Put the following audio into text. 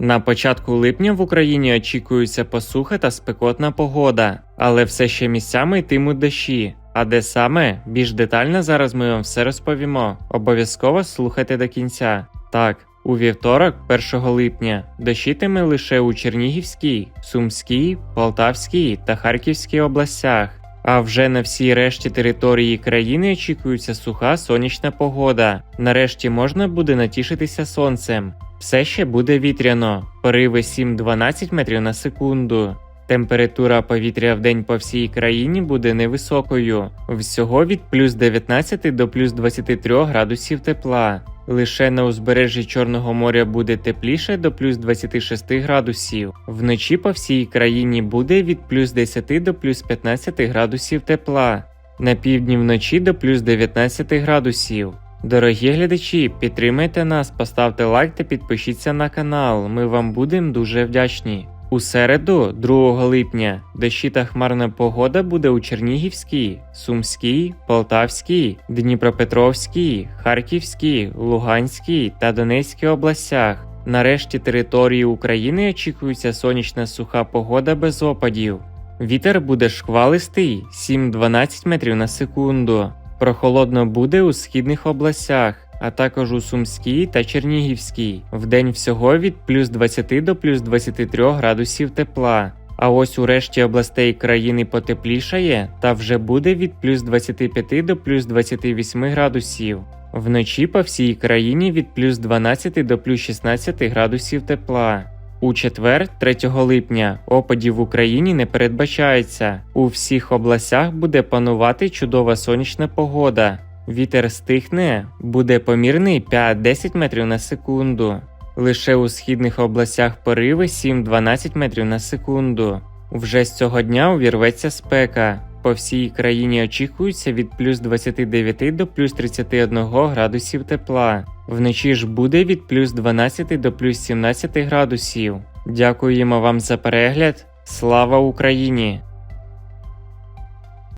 На початку липня в Україні очікується посуха та спекотна погода, але все ще місцями йтимуть дощі. А де саме, більш детально зараз ми вам все розповімо. Обов'язково слухайте до кінця. Так, у вівторок, 1 липня, дощитиме лише у Чернігівській, Сумській, Полтавській та Харківській областях. А вже на всій решті території країни очікується суха сонячна погода. Нарешті можна буде натішитися сонцем. Все ще буде вітряно, пориви 7-12 метрів на секунду. Температура повітря в день по всій країні буде невисокою, всього від плюс 19 до плюс 23 градусів тепла. Лише на узбережжі Чорного моря буде тепліше до плюс 26 градусів. Вночі по всій країні буде від плюс 10 до плюс 15 градусів тепла. На півдні вночі до плюс 19 градусів. Дорогі глядачі, підтримайте нас, поставте лайк та підпишіться на канал. Ми вам будемо дуже вдячні. У середу, 2 липня, дощі та хмарна погода буде у Чернігівській, Сумській, Полтавській, Дніпропетровській, Харківській, Луганській та Донецькій областях. Нарешті території України очікується сонячна суха погода без опадів. Вітер буде шквалистий 7-12 метрів на секунду. Прохолодно буде у східних областях, а також у Сумській та Чернігівській. Вдень всього від плюс 20 до плюс 23 градусів тепла. А ось у решті областей країни потеплішає та вже буде від плюс 25 до плюс 28 градусів. Вночі по всій країні від плюс 12 до плюс 16 градусів тепла. У четвер, 3 липня, опадів в Україні не передбачається. У всіх областях буде панувати чудова сонячна погода. Вітер стихне, буде помірний 5-10 метрів на секунду. Лише у східних областях пориви 7-12 метрів на секунду. Вже з цього дня увірветься спека. По всій країні очікується від плюс 29 до плюс 31 градусів тепла. Вночі ж буде від плюс 12 до плюс 17 градусів. Дякуємо вам за перегляд. Слава Україні!